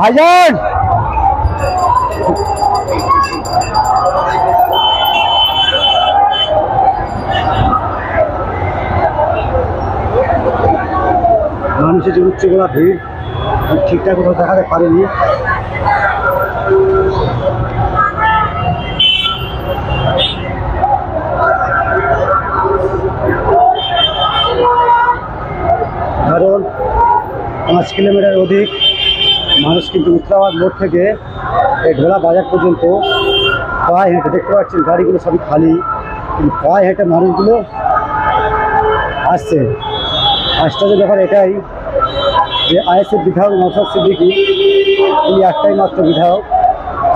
ভাইজান! মানুষের যে উচ্চ গোলা ভিড় ঠিকঠাক কোথাও দেখাতে পারিনি কারণ পাঁচ কিলোমিটার অধিক মানুষ কিন্তু উত্তরাবাদ মোড় থেকে এই ঢোলা বাজার পর্যন্ত পায়ে হেঁটে দেখতে পাচ্ছেন গাড়িগুলো সবই খালি। কিন্তু পায়ে হেঁটে মানুষগুলো আসছে। আশ্চর্য ব্যাপার এটাই যে আইএসএফ বিধায়ক নৌসাদ সিদ্দিকি তিনি একটাই মাত্র বিধায়ক,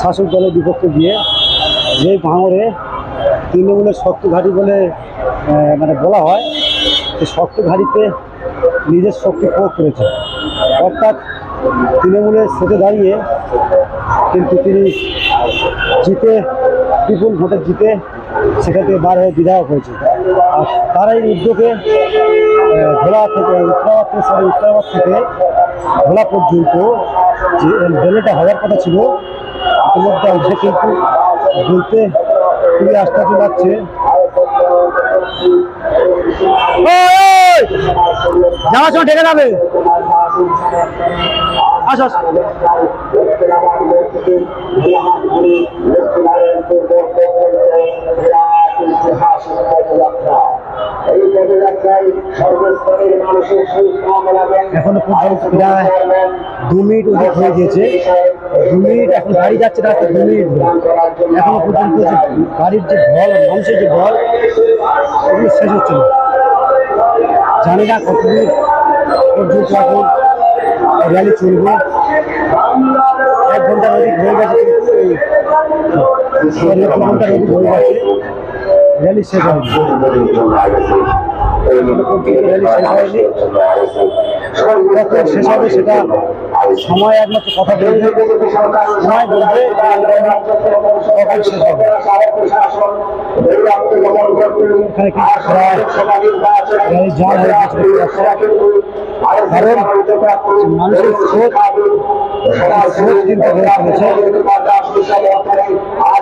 শাসক দলের বিপক্ষে দিয়ে যে ভাঙরে তৃণমূলের শক্ত ঘাঁটি বলে মানে বলা হয়, সেই শক্ত ঘাঁটিতে নিজের শক্তি প্রয়োগ করেছে। অর্থাৎ তৃণমূলের সেটে দাঁড়িয়ে কিন্তু তিনি জিতে, বিপুল ভোটে জিতে সেখান থেকে বার হয়ে বিধায়ক হয়েছে আর তার এই উদ্যোগে ভোলা থেকে, উত্তরাবাদ থেকে সরি উত্তরাবাদ থেকে ভোলা পর্যন্ত যে রেলওয়েটা হওয়ার কথা ছিল, ইতিমধ্যে অর্ধেক কিন্তু বলতে খুবই আশ্চর্য লাগছে যাওয়ার সময় ঢেকে যাবে। সহিত মেলাবেন এখনও দু মিনিট অধিক হয়ে গিয়েছে। দু মিনিট এখন গাড়ি যাচ্ছে রাস্তা দু মিনিট। এখনও পর্যন্ত গাড়ির যে ভল মানুষের যে ভল শেষ হচ্ছে না। জানি না কতদূর পর্যন্ত এখন র্যালি চলবে। এক ঘণ্টার অধিক হয়ে গেছে ঘণ্টার অধিক হয়ে গেছে র্যালি শেষ হয়নি কখন শেষ হবে সেটা সময় একমাত্র কথা বলবে সময় বলবে কখন শেষ হবে? এখানে প্রায় গাড়ি কারণ মানুষের কিন্তু হয়ে চলেছে।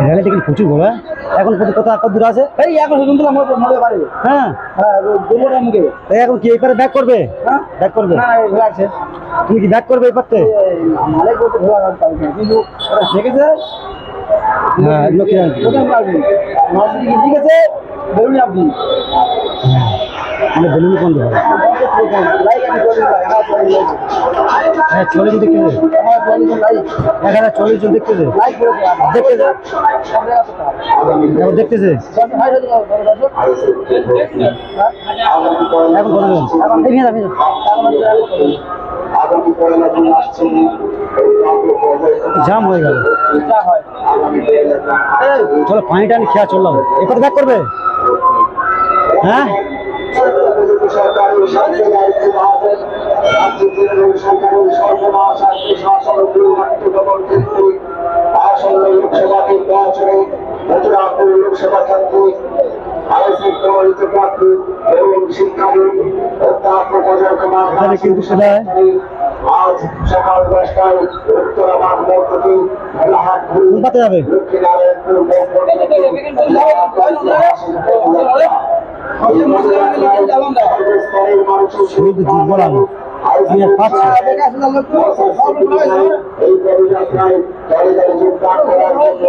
এখানে থেকে প্রচুর বড় হ্যাঁ? এখন কত কত কত দূর আছে। হ্যাঁ। এই এখন কি এই পারে ব্যাক করবে? ব্যাক করবে? তুমি কি ব্যাক করবে এই পারতে? কিন্তু ওরা দেখেছে হ্যাঁ? ঠিক আছে বলুন আপনি মানে বেলুন বন্ধ হবে হ্যাঁ চল্লিশ জন দেখতেছে এক হাজার চল্লিশ জন দেখতেছে দেখতেছে দেখতেছে এখন বলে ভেঙে আসছে জাম হয়ে গেল। চলো, পানি টানি খেয়া চললাম। এরপরে ব্যাক করবে? হ্যাঁ? ও দুর্নীতি দমন ক্ষেত্রে আসন্ন লোকসভা নির্বাচনে মথুরাপুর লোকসভা কেন্দ্রে আইএসএফ প্রমাণিত প্রার্থী এবং শিক্ষাবিদ অধ্যাপক অজয় কুমার এখানে কিন্তু সেটাই আজ সকাল দশটায় উত্তরাবাদ মোড় থেকে মেলাহাট ঘুরে কোন পাতে যাবে লক্ষ্মীনারায়ণপুর মোড় পর্যন্ত শরীর হ্যাঁ, এই পরিযাত্রায় দলে দলে যোগদান করার জন্য